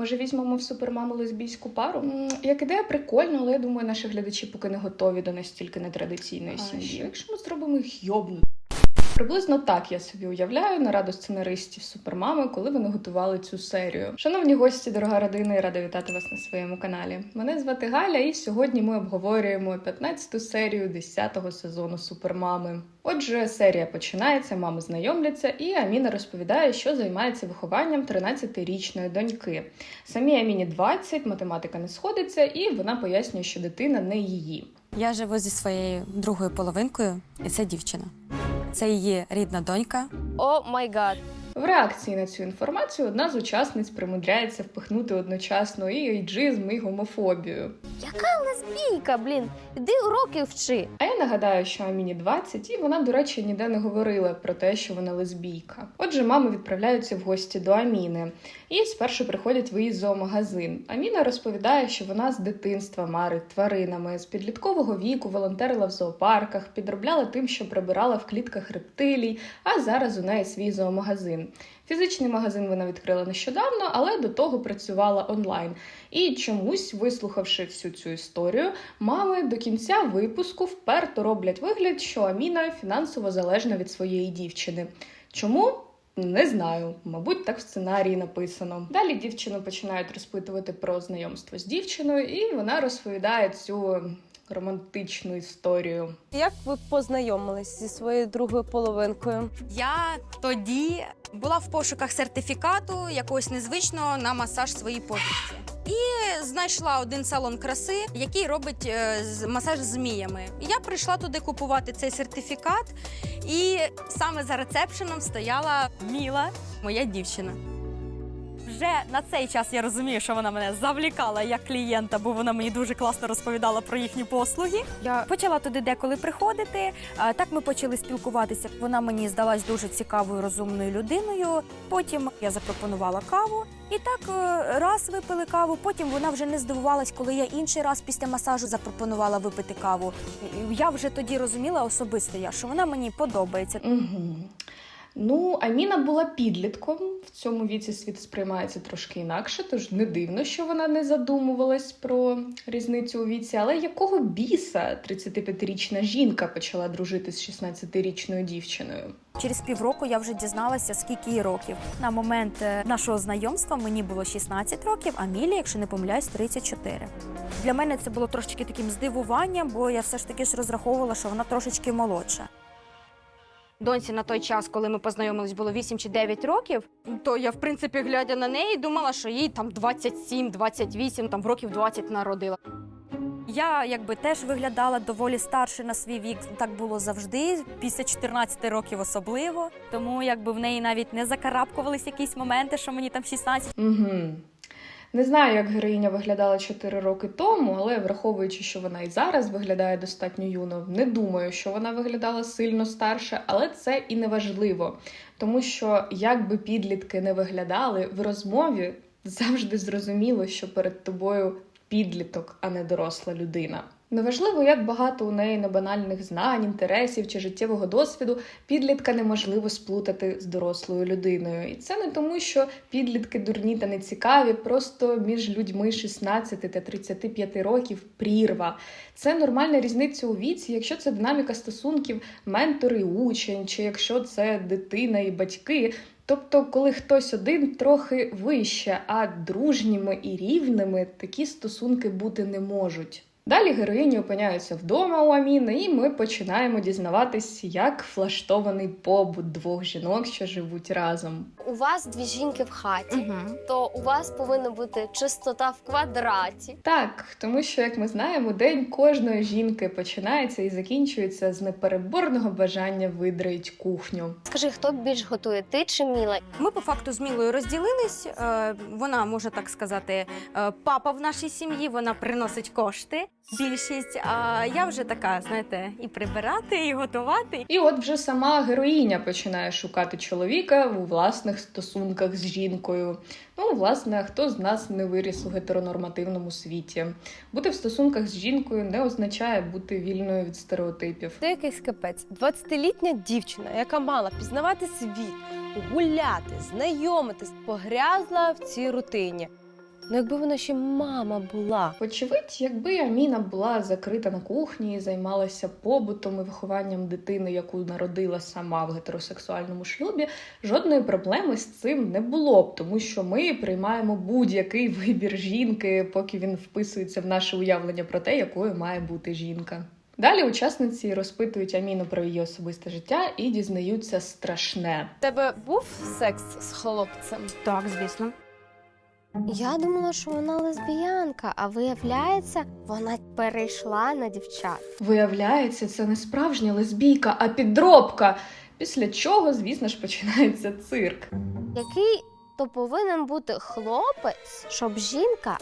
Може, візьмемо в супермаму лесбійську пару? Як ідея, прикольно, але я думаю, наші глядачі поки не готові до настільки нетрадиційної сім'ї. Якщо ми зробимо їх йобнути. Приблизно так я собі уявляю нараду сценаристів супермами, коли вони готували цю серію. Шановні гості, дорога родина, я рада вітати вас на своєму каналі. Мене звати Галя, і сьогодні ми обговорюємо 15-ту серію 10-го сезону Супермами. Отже, серія починається, мами знайомляться, і Аміна розповідає, що займається вихованням 13-річної доньки. Самій Аміні 20, математика не сходиться, і вона пояснює, що дитина не її. Я живу зі своєю другою половинкою, і це дівчина. Це її рідна донька. О май гад. В реакції на цю інформацію одна з учасниць примудряється впихнути одночасно і ейджизм, і гомофобію. Яка лесбійка, блін? Іди уроки вчи. А я нагадаю, що Аміні 20, і вона, до речі, ніде не говорила про те, що вона лесбійка. Отже, мами відправляються в гості до Аміни і спершу приходять в її зоомагазин. Аміна розповідає, що вона з дитинства марить тваринами, з підліткового віку волонтерила в зоопарках, підробляла тим, що прибирала в клітках рептилій, а зараз у неї свій зоомагазин. Фізичний магазин вона відкрила нещодавно, але до того працювала онлайн. І чомусь, вислухавши всю цю історію, мами до кінця випуску вперто роблять вигляд, що Аміна фінансово залежна від своєї дівчини. Чому? Не знаю, мабуть, так в сценарії написано. Далі дівчину починають розпитувати про знайомство з дівчиною, і вона розповідає цю романтичну історію. Як ви познайомились зі своєю другою половинкою? Я тоді була в пошуках сертифікату якогось незвичного на масаж своїй подруці. І знайшла один салон краси, який робить е, з- масаж з зміями. І Я прийшла туди купувати цей сертифікат, і саме за рецепшеном стояла Міла, моя дівчина. Вже на цей час я розумію, що вона мене завлікала як клієнта, бо вона мені дуже класно розповідала про їхні послуги. Я почала туди деколи приходити. Так ми почали спілкуватися. Вона мені здалась дуже цікавою, розумною людиною. Потім я запропонувала каву. І так е, раз випили каву. Потім вона вже не здивувалась, коли я інший раз після масажу запропонувала випити каву. Я вже тоді розуміла особисто я, що вона мені подобається. Угу. Ну, Аміна була підлітком. В цьому віці світ сприймається трошки інакше, тож не дивно, що вона не задумувалась про різницю у віці. Але якого біса 35-річна жінка почала дружити з 16-річною дівчиною? Через півроку я вже дізналася, скільки їй років. На момент е, нашого знайомства мені було 16 років, а Мілі, якщо не помиляюсь, 34. Для мене це було трошечки таким здивуванням, бо я все ж таки ж розраховувала, що вона трошечки молодша. Доньці на той час, коли ми познайомились, було 8 чи 9 років, то я, в принципі, глядя на неї, думала, що їй там 27, 28, там в років 20 народила. Я якби теж виглядала доволі старше на свій вік. Так було завжди, після 14 років особливо. Тому якби в неї навіть не закарабкувались якісь моменти, що мені там 16. Угу. Не знаю, як героїня виглядала 4 роки тому, але враховуючи, що вона і зараз виглядає достатньо юно, не думаю, що вона виглядала сильно старше, але це і не важливо, тому що як би підлітки не виглядали в розмові, завжди зрозуміло, що перед тобою підліток, а не доросла людина. Неважливо, як багато у неї небанальних знань, інтересів чи життєвого досвіду, підлітка неможливо сплутати з дорослою людиною. І це не тому, що підлітки дурні та нецікаві, просто між людьми 16 та 35 років прірва. Це нормальна різниця у віці, якщо це динаміка стосунків ментор і учень, чи якщо це дитина і батьки. Тобто, коли хтось один трохи вище, а дружніми і рівними такі стосунки бути не можуть. Далі героїні опиняються вдома у Аміни, і ми починаємо дізнаватись, як влаштований побут двох жінок, що живуть разом. У вас дві жінки в хаті, то у вас повинна бути чистота в квадраті. Так, тому що, як ми знаємо, день кожної жінки починається і закінчується з непереборного бажання видраїть кухню. Скажи, хто більш готує, ти чи Міла? Ми по факту з Мілою розділились. Е, Вона можна так сказати, е, папа в нашій сім'ї. Вона приносить кошти. Більшість. А я вже така, знаєте, і прибирати, і готувати. І от вже сама героїня починає шукати чоловіка у власних стосунках з жінкою. Ну, власне, хто з нас не виріс у гетеронормативному світі? Бути в стосунках з жінкою не означає бути вільною від стереотипів. Це якийсь капець. 20-літня дівчина, яка мала пізнавати світ, гуляти, знайомитись, погрязла в цій рутині. Ну якби вона ще мама була. Очевидь, якби Аміна була закрита на кухні і займалася побутом і вихованням дитини, яку народила сама в гетеросексуальному шлюбі, жодної проблеми з цим не було б, тому що ми приймаємо будь-який вибір жінки, поки він вписується в наше уявлення про те, якою має бути жінка. Далі учасниці розпитують Аміну про її особисте життя і дізнаються страшне. Тебе був секс з хлопцем? Так, звісно. Я думала, що вона лесбіянка, а виявляється, вона перейшла на дівчат. Виявляється, це не справжня лесбійка, а підробка. Після чого, звісно ж, починається цирк. Який то повинен бути хлопець, щоб жінка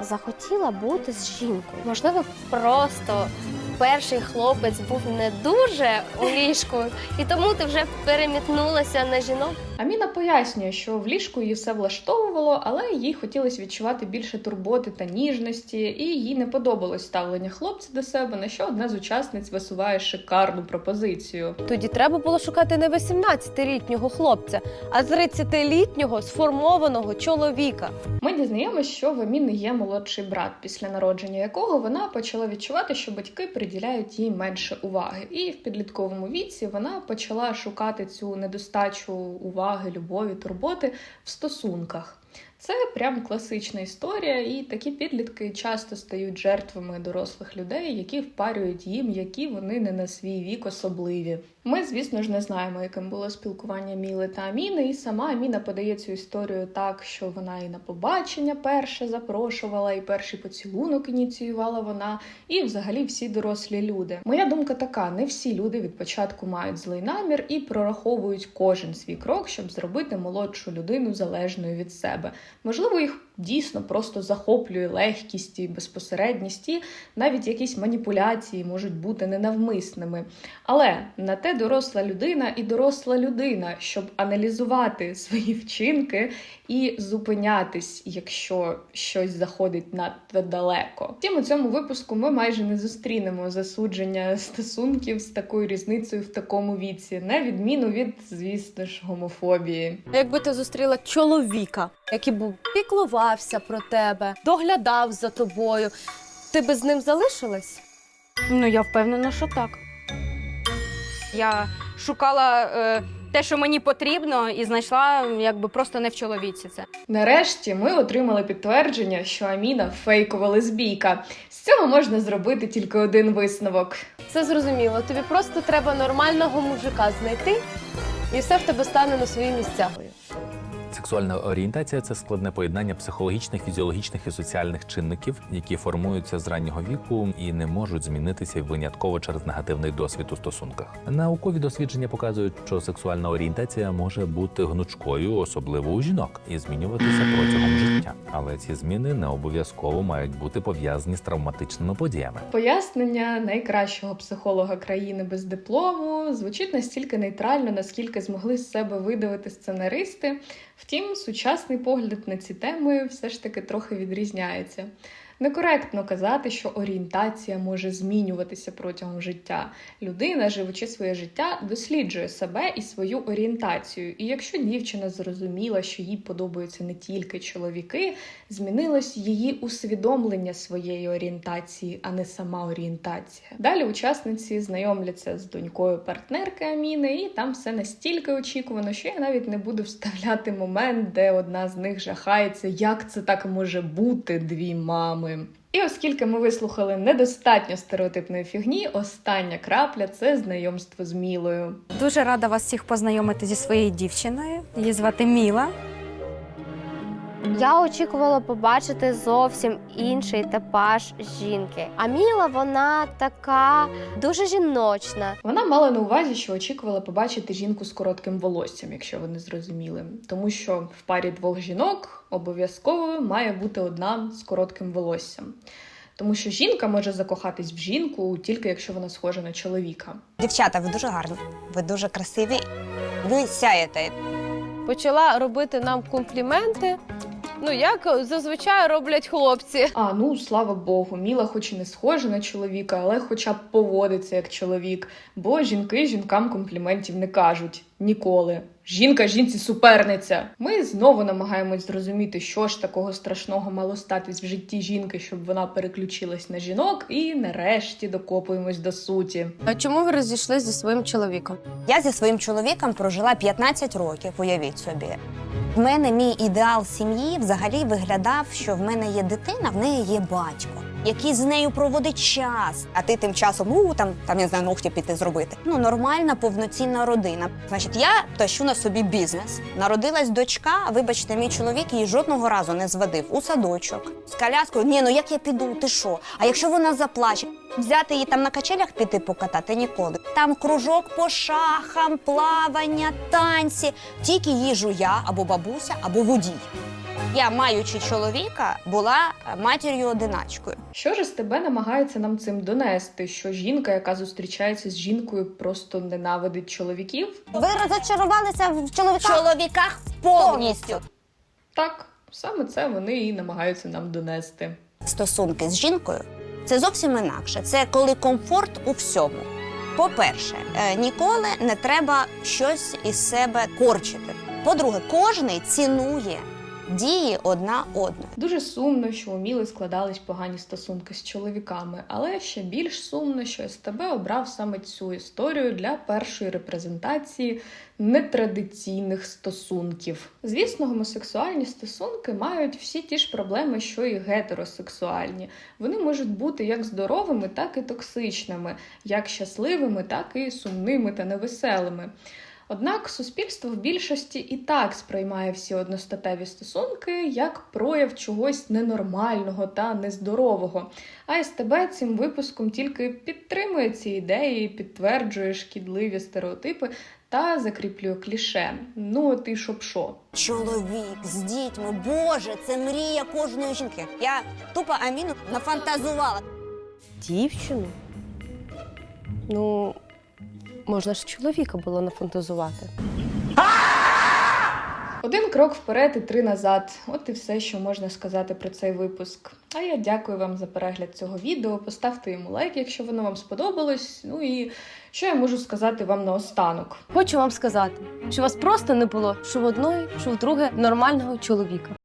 захотіла бути з жінкою? Можливо, просто перший хлопець був не дуже у ліжку, і тому ти вже перемітнулася на жінок. Аміна пояснює, що в ліжку її все влаштовувало, але їй хотілося відчувати більше турботи та ніжності, і їй не подобалось ставлення хлопця до себе, на що одна з учасниць висуває шикарну пропозицію. Тоді треба було шукати не 18-літнього хлопця, а 30-літнього сформованого чоловіка. Ми дізнаємось, що в Аміни є молодший брат, після народження якого вона почала відчувати, що батьки приділяють їй менше уваги. І в підлітковому віці вона почала шукати цю недостачу уваги, любові, турботи в стосунках. Це прям класична історія, і такі підлітки часто стають жертвами дорослих людей, які впарюють їм, які вони не на свій вік особливі. Ми, звісно ж, не знаємо, яким було спілкування Міли та Аміни, і сама Аміна подає цю історію так, що вона і на побачення перше запрошувала, і перший поцілунок ініціювала вона, і взагалі всі дорослі люди. Моя думка така: не всі люди від початку мають злий намір і прораховують кожен свій крок, щоб зробити молодшу людину залежною від себе. Можливо, їх дійсно просто захоплює легкість і безпосередність, і навіть якісь маніпуляції можуть бути ненавмисними. Але на те доросла людина і доросла людина, щоб аналізувати свої вчинки і зупинятись, якщо щось заходить надто далеко. Втім, у цьому випуску ми майже не зустрінемо засудження стосунків з такою різницею в такому віці, на відміну від, звісно ж, гомофобії. Якби ти зустріла чоловіка, який був піклувався про тебе, доглядав за тобою, ти би з ним залишилась? Ну, я впевнена, що так. Я шукала е, те, що мені потрібно, і знайшла якби просто не в чоловіці це. Нарешті ми отримали підтвердження, що Аміна фейкова лесбійка. З цього можна зробити тільки один висновок. Це зрозуміло. Тобі просто треба нормального мужика знайти, і все в тебе стане на свої місця. Сексуальна орієнтація це складне поєднання психологічних, фізіологічних і соціальних чинників, які формуються з раннього віку і не можуть змінитися винятково через негативний досвід у стосунках. Наукові дослідження показують, що сексуальна орієнтація може бути гнучкою, особливо у жінок, і змінюватися протягом життя. Але ці зміни не обов'язково мають бути пов'язані з травматичними подіями. Пояснення найкращого психолога країни без диплому звучить настільки нейтрально, наскільки змогли з себе видавити сценаристи. Втім, сучасний погляд на ці теми все ж таки трохи відрізняється. Некоректно казати, що орієнтація може змінюватися протягом життя. Людина, живучи своє життя, досліджує себе і свою орієнтацію. І якщо дівчина зрозуміла, що їй подобаються не тільки чоловіки, змінилось її усвідомлення своєї орієнтації, а не сама орієнтація. Далі учасниці знайомляться з донькою партнерки Аміни, і там все настільки очікувано, що я навіть не буду вставляти момент, де одна з них жахається, як це так може бути дві мами. І оскільки ми вислухали недостатньо стереотипної фігні, остання крапля це знайомство з Мілою. Дуже рада вас всіх познайомити зі своєю дівчиною. Її звати Міла. Я очікувала побачити зовсім інший типаж жінки. А Міла вона така дуже жіночна. Вона мала на увазі, що очікувала побачити жінку з коротким волоссям, якщо ви не зрозуміли. Тому що в парі двох жінок обов'язково має бути одна з коротким волоссям. Тому що жінка може закохатись в жінку тільки якщо вона схожа на чоловіка. Дівчата, ви дуже гарні, ви дуже красиві. Ви сяєте. Почала робити нам компліменти. Ну, як зазвичай роблять хлопці. А ну слава Богу, Міла, хоч і не схожа на чоловіка, але хоча б поводиться як чоловік. Бо жінки жінкам компліментів не кажуть ніколи. Жінка жінці суперниця. Ми знову намагаємось зрозуміти, що ж такого страшного мало статись в житті жінки, щоб вона переключилась на жінок, і нарешті докопуємось до суті. А чому ви розійшлися зі своїм чоловіком? Я зі своїм чоловіком прожила 15 років, уявіть собі. В мене мій ідеал сім'ї взагалі виглядав, що в мене є дитина, в неї є батько, який з нею проводить час. А ти тим часом, ну там, там я не знаю, ногті піти зробити. Ну, нормальна повноцінна родина. Значить, я тащу на собі бізнес. Народилась дочка. Вибачте, мій чоловік її жодного разу не зводив у садочок з коляскою. Ні, ну як я піду? Ти що? А якщо вона заплаче? Взяти її там на качелях піти покатати ніколи. Там кружок по шахам, плавання, танці. Тільки їжу я або бабуся, або водій. Я, маючи чоловіка, була е, матір'ю одиначкою. Що ж з тебе намагається нам цим донести? Що жінка, яка зустрічається з жінкою, просто ненавидить чоловіків? Ви розочарувалися в чоловіках? Чоловіках повністю. Так, саме це вони і намагаються нам донести. Стосунки з жінкою це зовсім інакше. Це коли комфорт у всьому. По-перше, е, ніколи не треба щось із себе корчити. По-друге, кожний цінує дії одна одної. Дуже сумно, що у складались погані стосунки з чоловіками, але ще більш сумно, що СТБ обрав саме цю історію для першої репрезентації нетрадиційних стосунків. Звісно, гомосексуальні стосунки мають всі ті ж проблеми, що і гетеросексуальні. Вони можуть бути як здоровими, так і токсичними, як щасливими, так і сумними та невеселими. Однак суспільство в більшості і так сприймає всі одностатеві стосунки як прояв чогось ненормального та нездорового. А СТБ цим випуском тільки підтримує ці ідеї, підтверджує шкідливі стереотипи та закріплює кліше. Ну от і що. Чоловік з дітьми, Боже, це мрія кожної жінки. Я тупо Аміну нафантазувала. Дівчину? Ну, можна ж чоловіка було нафантазувати. Один крок вперед і три назад. От і все, що можна сказати про цей випуск. А я дякую вам за перегляд цього відео. Поставте йому лайк, якщо воно вам сподобалось. Ну і що я можу сказати вам наостанок. Хочу вам сказати, що вас просто не було що в одної, що в друге нормального чоловіка.